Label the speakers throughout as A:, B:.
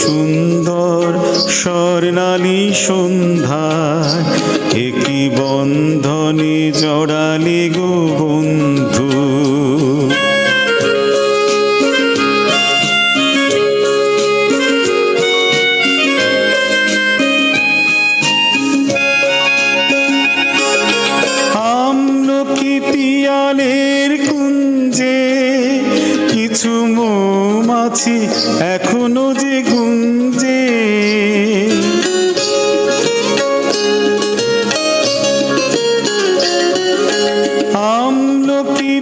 A: সুন্দর স্বর্ণালী সন্ধ্যায় একই বন্ধনে জড়ালি গো বন্ধু। পিয়ালের কুঞ্জে কিছু এখনও যে গুঞ্জে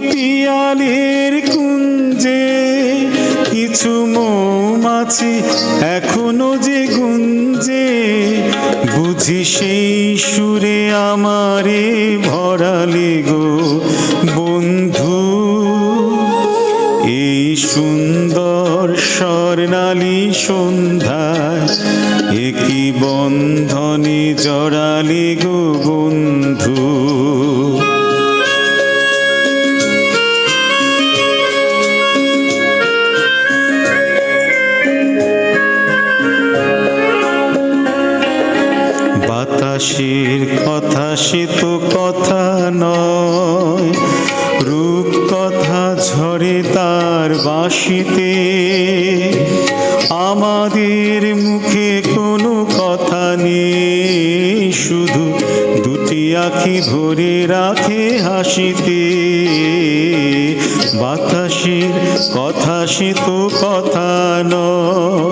A: পিয়ালের কুঞ্জে কিছু মৌমাছি এখনও যে গুঞ্জে, বুঝি সেই সুরে আমারে ভরালে গো বন্ধু। এই সুন্দর স্বর্ণালী সন্ধ্যায় একই বন্ধনে জড়ালে গো কথা সে তো কথা নয়, রূপ কথা ঝরে তার বাঁশিতে আমাদের মুখে কোনো কথা নেই, শুধু দুটি আখি ভরে রাখে হাসিতে। বাতাসের কথা সে তো কথা নয়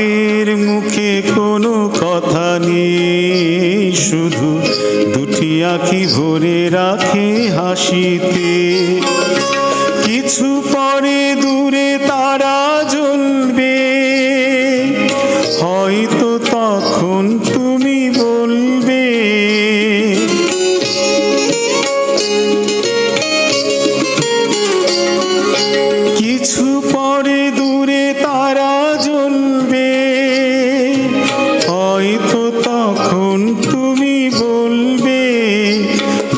A: আমাদের মুখে কোনো কথা নেই। শুধু দুটি আঁকি ভরে রাখে হাসিতে। কিছু পরে দূরে তারা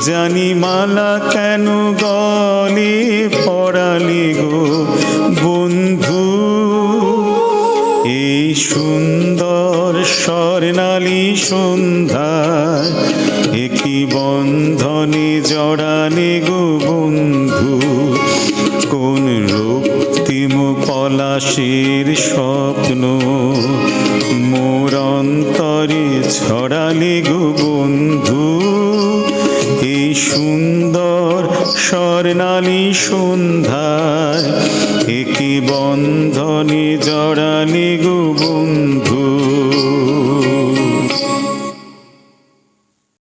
A: জানি মালা কেন গলে পড়ালি গো বন্ধু? এই সুন্দর স্বর্ণালী সন্ধ্যায় একই বন্ধনে জড়ালে গো বন্ধু? কোন রক্তিম পলাশের স্বপ্ন মোর অন্তরে ছড়ালে গো বন্ধু? এই সুন্দর স্বর্ণালী সন্ধ্যায় একে বন্ধনে জড়ালি গো বন্ধু।